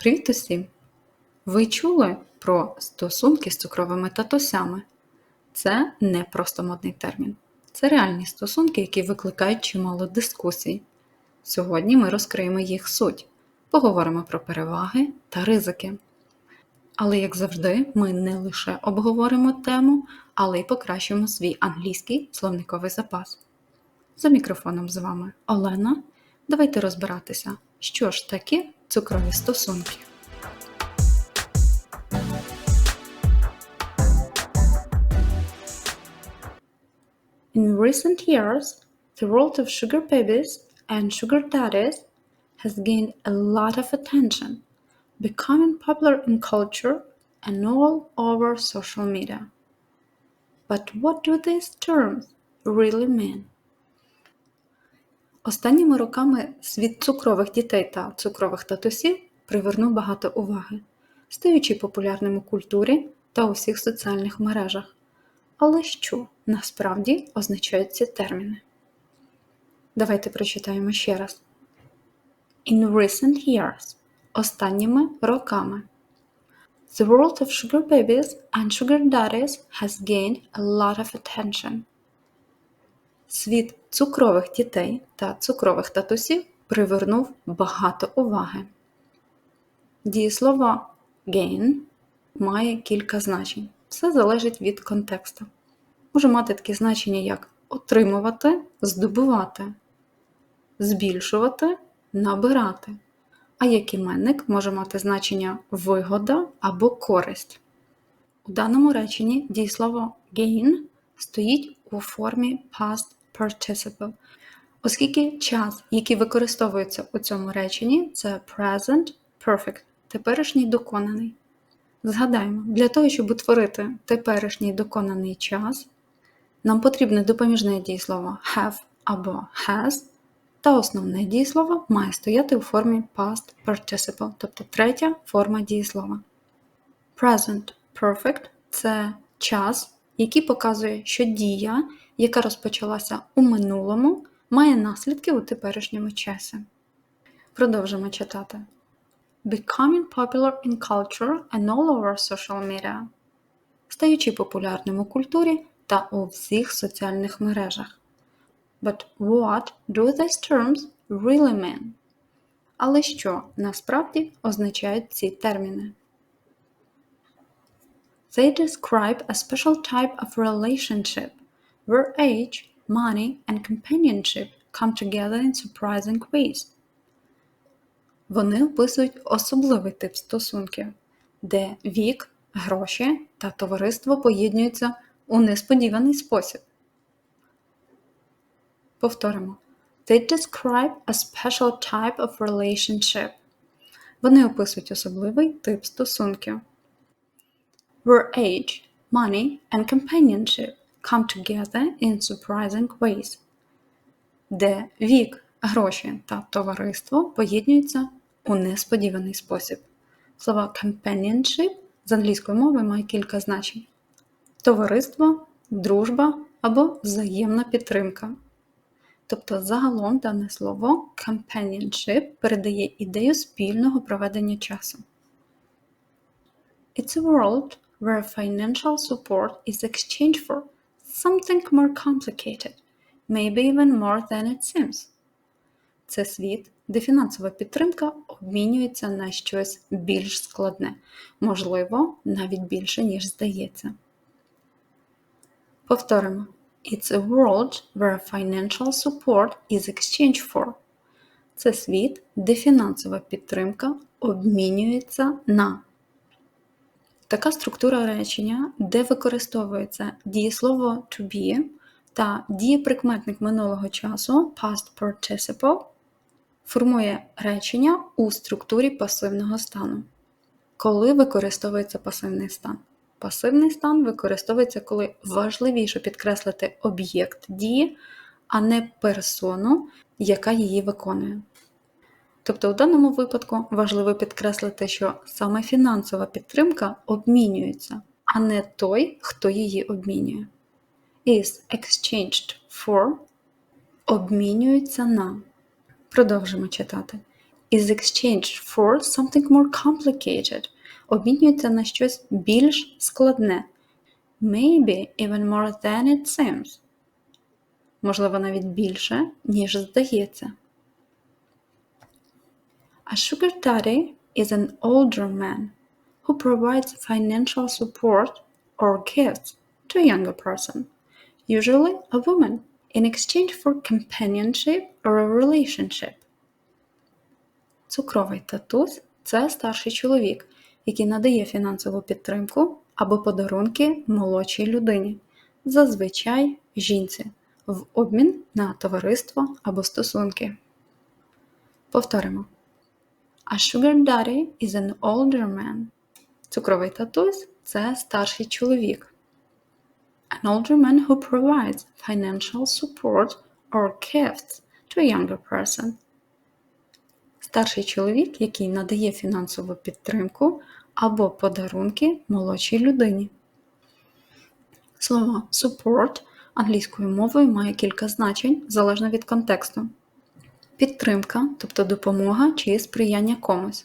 Привіт усім! Ви чули про стосунки з цукровими татусями? Це не просто модний термін. Це реальні стосунки, які викликають чимало дискусій. Сьогодні ми розкриємо їх суть, поговоримо про переваги та ризики. Але, як завжди, ми не лише обговоримо тему, але й покращимо свій англійський словниковий запас. За мікрофоном з вами Олена. Давайте розбиратися, що ж таке цукрові стосунки. In recent years, the world of sugar babies and sugar daddies has gained a lot of attention, becoming popular in culture and all over social media. But what do these terms really mean? Останніми роками світ цукрових дітей та цукрових татусів привернув багато уваги, стаючи популярним у культурі та у всіх соціальних мережах. Але що насправді означають ці терміни? Давайте прочитаємо ще раз. In recent years останніми роками. The world of sugar babies and sugar daddies has gained a lot of attention. Світ цукрових дітей та цукрових татусів привернув багато уваги. Дієслово gain має кілька значень. Все залежить від контексту. Може мати такі значення, як отримувати, здобувати, збільшувати, набирати. А як іменник може мати значення вигода або користь. У даному реченні дієслово gain стоїть у формі past participle, оскільки час, який використовується у цьому реченні, це present perfect, теперішній доконаний. Згадаємо, для того, щоб утворити теперішній доконаний час, нам потрібне допоміжне дієслово have або has, та основне дієслово має стояти у формі past participle, тобто третя форма дієслова. Present perfect це час, який показує, що дія, яка розпочалася у минулому, має наслідки у теперішньому часі. Продовжимо читати. Becoming popular in culture and all over social media. Стаючи популярним у культурі та у всіх соціальних мережах. But what do these terms really mean? Але що насправді означають ці терміни? They describe a special type of relationship where age, money, and companionship come together in surprising ways. Вони описують особливий тип стосунків, де вік, гроші та товариство поєднуються у несподіваний спосіб. Повторимо. They describe a special type of relationship. Вони описують особливий тип стосунків. Where age, money, and companionship come together in surprising ways. Де вік, гроші та товариство поєднуються у несподіваний спосіб. Слово companionship з англійської мови має кілька значень: товариство, дружба або взаємна підтримка. Тобто загалом дане слово companionship передає ідею спільного проведення часу. It's a world where financial support is exchanged for something more complicated, maybe even more than it seems. Це світ, де фінансова підтримка обмінюється на щось більш складне, можливо, навіть більше, ніж здається. Повторимо. It's a world where financial support is exchanged for. Це світ, де фінансова підтримка обмінюється на. Така структура речення, де використовується дієслово to be та дієприкметник минулого часу past participle, формує речення у структурі пасивного стану. Коли використовується пасивний стан? Пасивний стан використовується, коли важливіше підкреслити об'єкт дії, а не персону, яка її виконує. Тобто, у даному випадку важливо підкреслити, що саме фінансова підтримка обмінюється, а не той, хто її обмінює. Is exchanged for обмінюється на. Продовжимо читати. is exchanged for something more complicated. Обмінюється на щось більш складне. Maybe even more than it seems. Можливо, навіть більше, ніж здається. A sugar daddy is an older man who provides financial support or gifts to a younger person, usually a woman, in exchange for companionship or a relationship. Цукровий татусь це старший чоловік, який надає фінансову підтримку або подарунки молодшій людині, зазвичай жінці, в обмін на товариство або стосунки. Повторимо. A sugar daddy is an older man. Цукровий татусь це старший чоловік. An older man who provides financial support or gifts to a younger person. Старший чоловік, який надає фінансову підтримку або подарунки молодшій людині. Слово support англійською мовою має кілька значень залежно від контексту підтримка, тобто допомога чи сприяння комусь,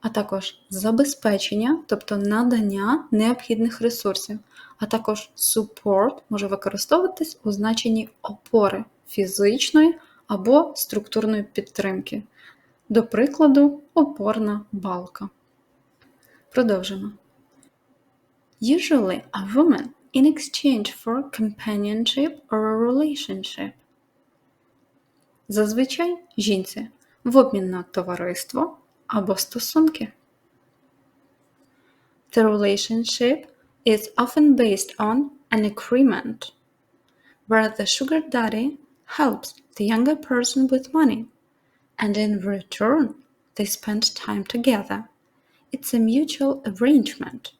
а також забезпечення, тобто надання необхідних ресурсів, а також support може використовуватись у значенні опори фізичної або структурної підтримки. До прикладу, опорна балка. Продовжимо. Usually a woman in exchange for companionship or a relationship зазвичай жінці в обмін на товариство або стосунки. The relationship is often based on an agreement where the sugar daddy helps the younger person with money and in return they spend time together. It's a mutual arrangement,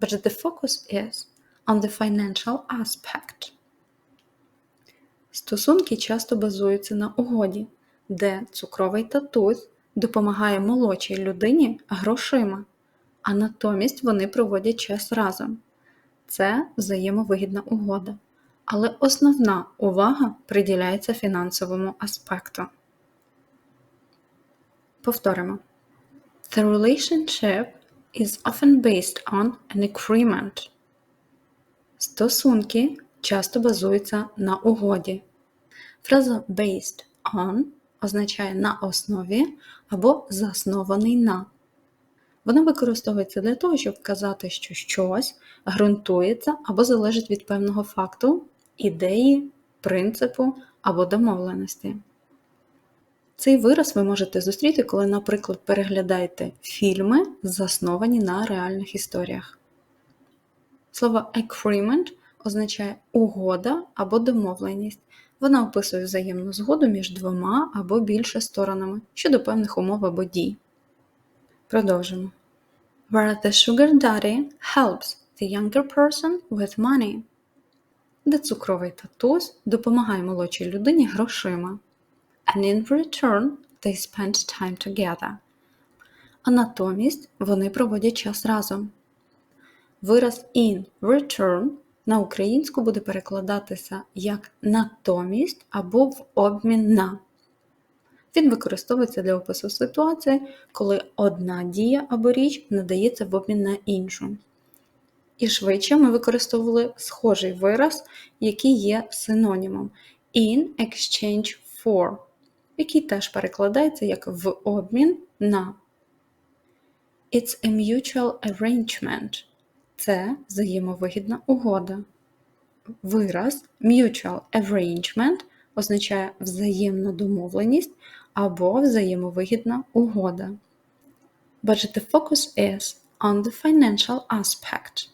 but the focus is on the financial aspect. Стосунки часто базуються на угоді, де цукровий татусь допомагає молодшій людині грошима, а натомість вони проводять час разом. Це взаємовигідна угода. Але основна увага приділяється фінансовому аспекту. Повторимо. The relationship is often based on an agreement. Стосунки часто базуються на угоді. Фраза based on означає на основі або заснований на. Вона використовується для того, щоб вказати, що щось ґрунтується або залежить від певного факту, ідеї, принципу або домовленості. Цей вираз ви можете зустріти, коли, наприклад, переглядаєте фільми, засновані на реальних історіях. Слово agreement означає угода або домовленість. Вона описує взаємну згоду між двома або більше сторонами щодо певних умов або дій. Продовжимо. Where the sugar daddy helps the younger person with money. Де цукровий татусь допомагає молодшій людині грошима. And in return they spend time together. А натомість вони проводять час разом. Вираз in return на українську буде перекладатися як натомість або в обмін на. Він використовується для опису ситуації, коли одна дія або річ надається в обмін на іншу. І швидше ми використовували схожий вираз, який є синонімом in exchange for, який теж перекладається як в обмін на. It's a mutual arrangement. Це взаємовигідна угода. Вираз mutual arrangement означає взаємна домовленість або взаємовигідна угода. But the focus is on the financial aspect.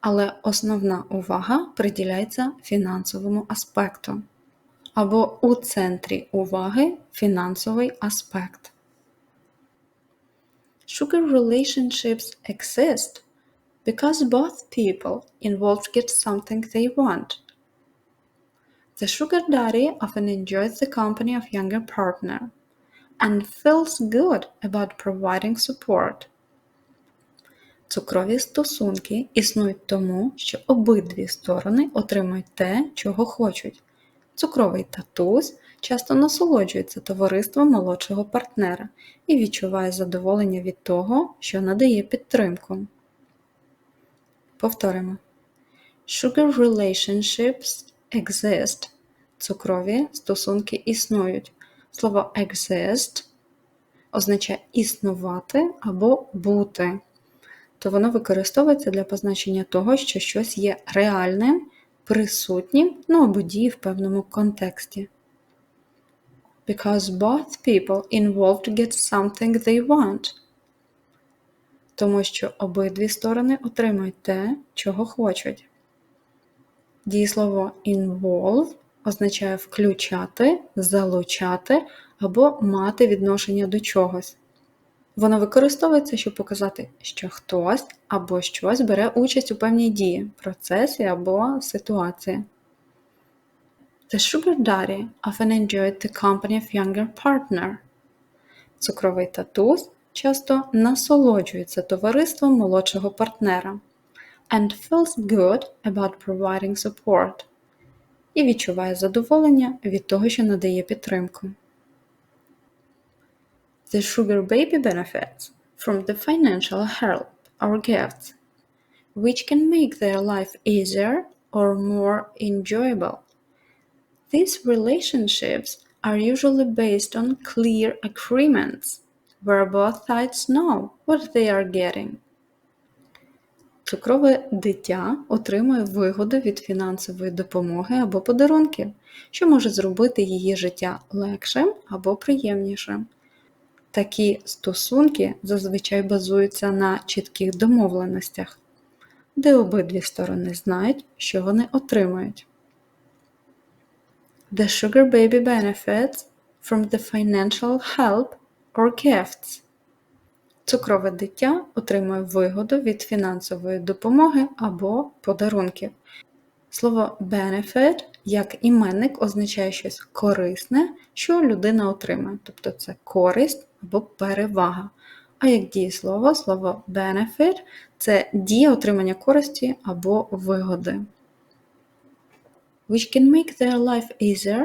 Але основна увага приділяється фінансовому аспекту. Або у центрі уваги фінансовий аспект. Sugar relationships exist because both people involved get something they want. The sugar daddy often enjoys the company of younger partner and feels good about providing support. Цукрові стосунки існують тому, що обидві сторони отримують те, чого хочуть. Цукровий татусь часто насолоджується товариством молодшого партнера і відчуває задоволення від того, що надає підтримку. Повторимо. Sugar relationships exist. Цукрові стосунки існують. Слово exist означає існувати або бути, то воно використовується для позначення того, що щось є реальним, присутнім, ну або діє в певному контексті. Because both people involved get something they want. Тому що обидві сторони отримують те, чого хочуть. Дієслово involve означає включати, залучати або мати відношення до чогось. Воно використовується, щоб показати, що хтось або щось бере участь у певній дії, процесі або ситуації. The sugar daddy often enjoyed the company of younger partner. Цукровий татусь часто насолоджується товариством молодшого партнера and feels good about providing support і відчуває задоволення від того, що надає підтримку. The sugar baby benefits from the financial help or gifts, which can make their life easier or more enjoyable. These relationships are usually based on clear agreements where both sides know what they are getting. Цукрове дитя отримує вигоду від фінансової допомоги або подарунків, що може зробити її життя легшим або приємнішим. Такі стосунки зазвичай базуються на чітких домовленостях, де обидві сторони знають, що вони отримають. The sugar baby benefits from the financial help or gifts. Цукрове дитя отримує вигоду від фінансової допомоги або подарунків. Слово benefit як іменник означає щось корисне, що людина отримує, тобто це користь або перевага. А як дієслово, слово benefit це дія отримання користі або вигоди. Which can make their life easier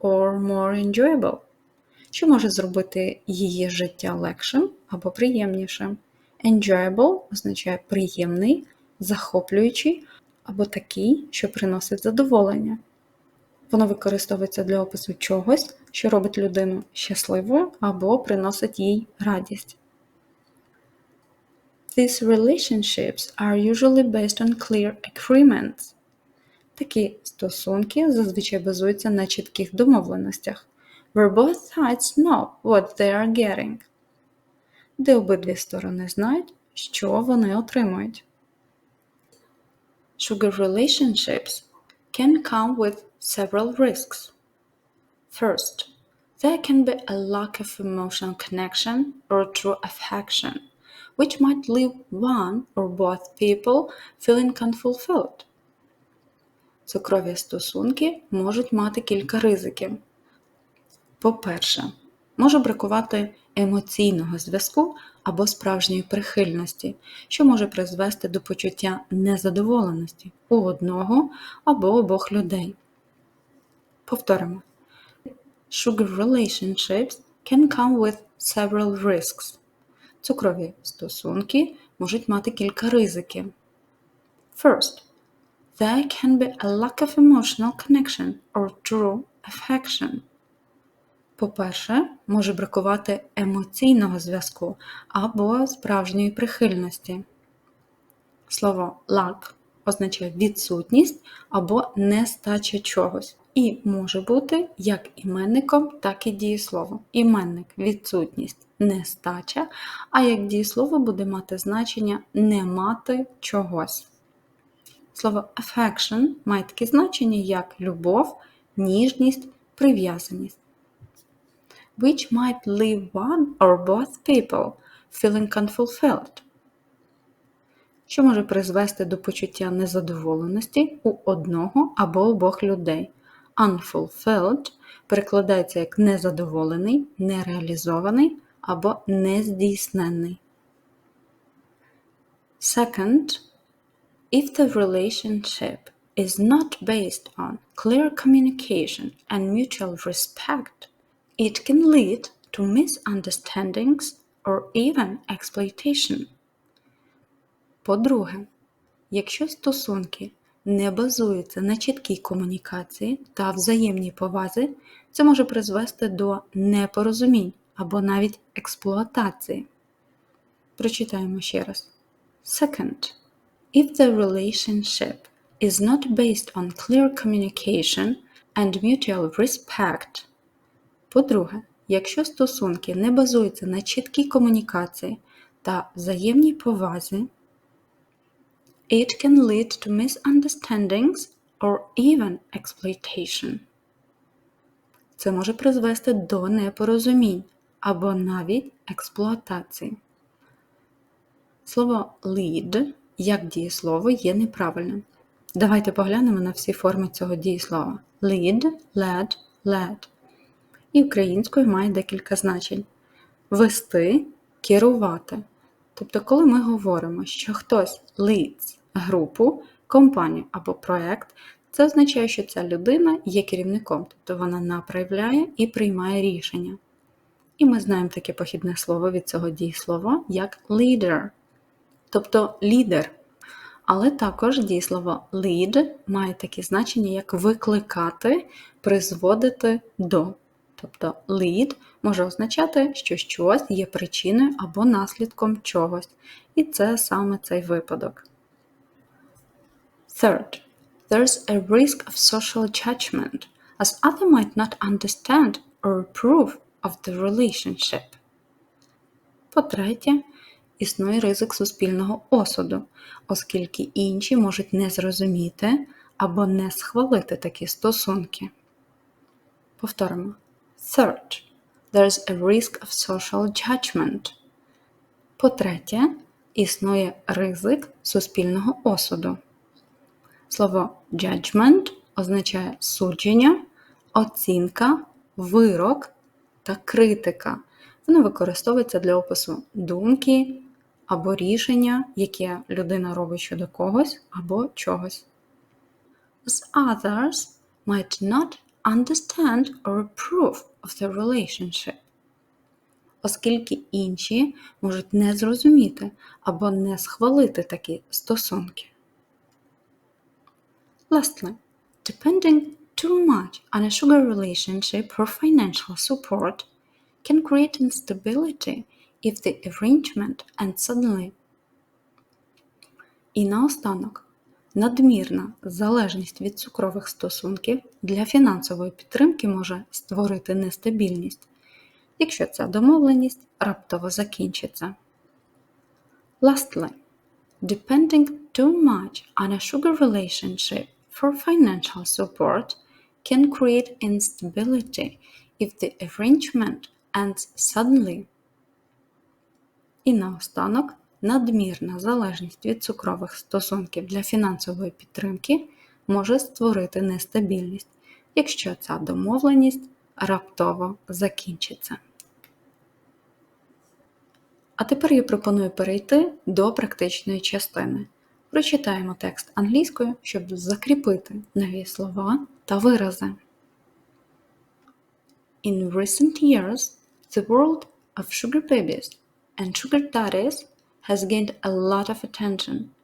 or more enjoyable. Що може зробити її життя легшим або приємнішим. Enjoyable означає приємний, захоплюючий або такий, що приносить задоволення. Воно використовується для опису чогось, що робить людину щасливою або приносить їй радість. These relationships are usually based on clear agreements. Такі стосунки зазвичай базуються на чітких домовленостях, where both sides know what they are getting, де обидві сторони знають, що вони отримують. Sugar relationships can come with several risks. First, there can be a lack of emotional connection or true affection, which might leave one or both people feeling unfulfilled. Цукрові стосунки можуть мати кілька ризиків. По-перше, може бракувати емоційного зв'язку або справжньої прихильності, що може призвести до почуття незадоволеності у одного або обох людей. Повторимо. Sugar relationships can come with several risks. Цукрові стосунки можуть мати кілька ризиків. First, there can be a lack of emotional connection or true affection. По-перше, може бракувати емоційного зв'язку або справжньої прихильності. Слово lack означає відсутність або нестача чогось. І може бути як іменником, так і дієсловом. Іменник відсутність, нестача, а як дієслово буде мати значення не мати чогось. Слово affection має таке значення як любов, ніжність, прив'язаність. Which might leave one or both people feeling unfulfilled що може призвести до почуття незадоволеності у одного або обох людей. Unfulfilled перекладається як незадоволений, нереалізований або нездійсненний. Second, if the relationship is not based on clear communication and mutual respect, it can lead to misunderstandings or even exploitation. По-друге, якщо стосунки не базуються на чіткій комунікації та взаємній повазі, це може призвести до непорозумінь або навіть експлуатації. Прочитаємо ще раз. Second, if the relationship is not based on clear communication and mutual respect. По-друге, якщо стосунки не базуються на чіткій комунікації та взаємній повазі, it can lead to misunderstandings or even exploitation. Це може призвести до непорозумінь або навіть експлуатації. Слово lead як дієслово є неправильним. Давайте поглянемо на всі форми цього дієслова. Lead, led, led. І українською має декілька значень. Вести, керувати. Тобто, коли ми говоримо, що хтось leads групу, компанію або проект, це означає, що ця людина є керівником, тобто вона направляє і приймає рішення. І ми знаємо таке похідне слово від цього дієслова як leader, тобто лідер. Але також дієслово lead має таке значення, як викликати, призводити до. Тобто lead може означати, що щось є причиною або наслідком чогось. І це саме цей випадок. Third, there's a risk of social judgment, as other might not understand or approve of the relationship. По-третє, існує ризик суспільного осуду, оскільки інші можуть не зрозуміти або не схвалити такі стосунки. Повторимо. Third, there's a risk of social judgment. По-третє, існує ризик суспільного осуду. Слово judgment означає судження, оцінка, вирок та критика. Воно використовується для опису думки або рішення, яке людина робить щодо когось або чогось. As others might not understand or approve of the relationship. Оскільки інші можуть не зрозуміти або не схвалити такі стосунки. Lastly, depending too much on a sugar relationship for financial support can create instability if the arrangement ends suddenly. І наостанок, надмірна залежність від цукрових стосунків для фінансової підтримки може створити нестабільність, якщо ця домовленість раптово закінчиться. Lastly, depending too much on a sugar relationship for financial support can create instability if the arrangement ends suddenly. І наостанок надмірна залежність від цукрових стосунків для фінансової підтримки може створити нестабільність, якщо ця домовленість раптово закінчиться. А тепер я пропоную перейти до практичної частини. Прочитаємо текст англійською, щоб закріпити нові слова та вирази. In recent years, the world of sugar babies and sugar daddies has gained a lot of attention,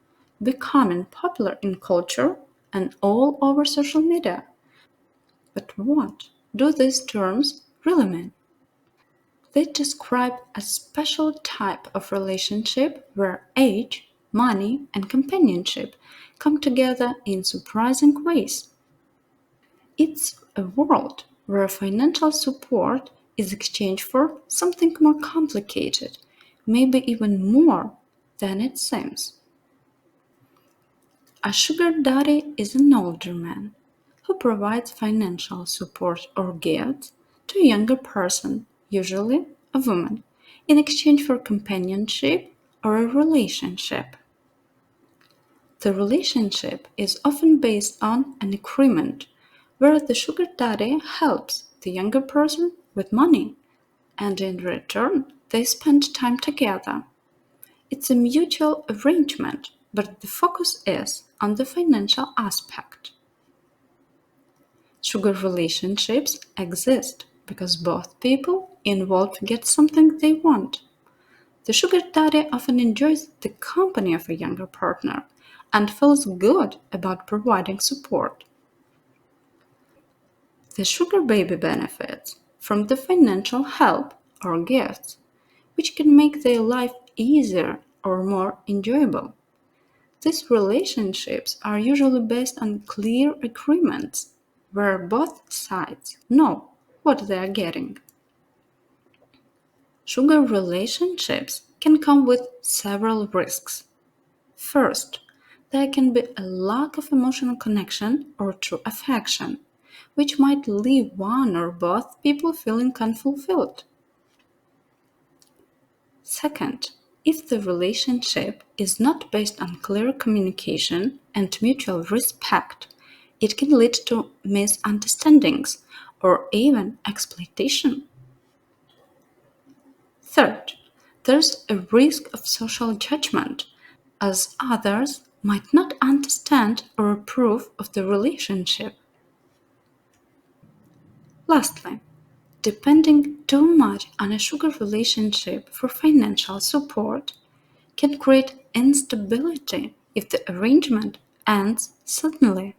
becoming popular in culture and all over social media. But what do these terms really mean? They describe a special type of relationship where age money, and companionship come together in surprising ways. It's a world where financial support is exchanged for something more complicated, maybe even more than it seems. A sugar daddy is an older man who provides financial support or gifts to a younger person, usually a woman, in exchange for companionship or a relationship. The relationship is often based on an agreement where the sugar daddy helps the younger person with money and in return they spend time together. It's a mutual arrangement but the focus is on the financial aspect. Sugar relationships exist because both people involved get something they want. The sugar daddy often enjoys the company of a younger partner and feels good about providing support. The sugar baby benefits from the financial help or gifts, which can make their life easier or more enjoyable. These relationships are usually based on clear agreements where both sides know what they are getting. Sugar relationships can come with several risks. First, there can be a lack of emotional connection or true affection, which might leave one or both people feeling unfulfilled. Second, if the relationship is not based on clear communication and mutual respect, it can lead to misunderstandings or even exploitation. Third, there's a risk of social judgment, as others might not understand or approve of the relationship. Lastly, depending too much on a sugar relationship for financial support can create instability if the arrangement ends suddenly.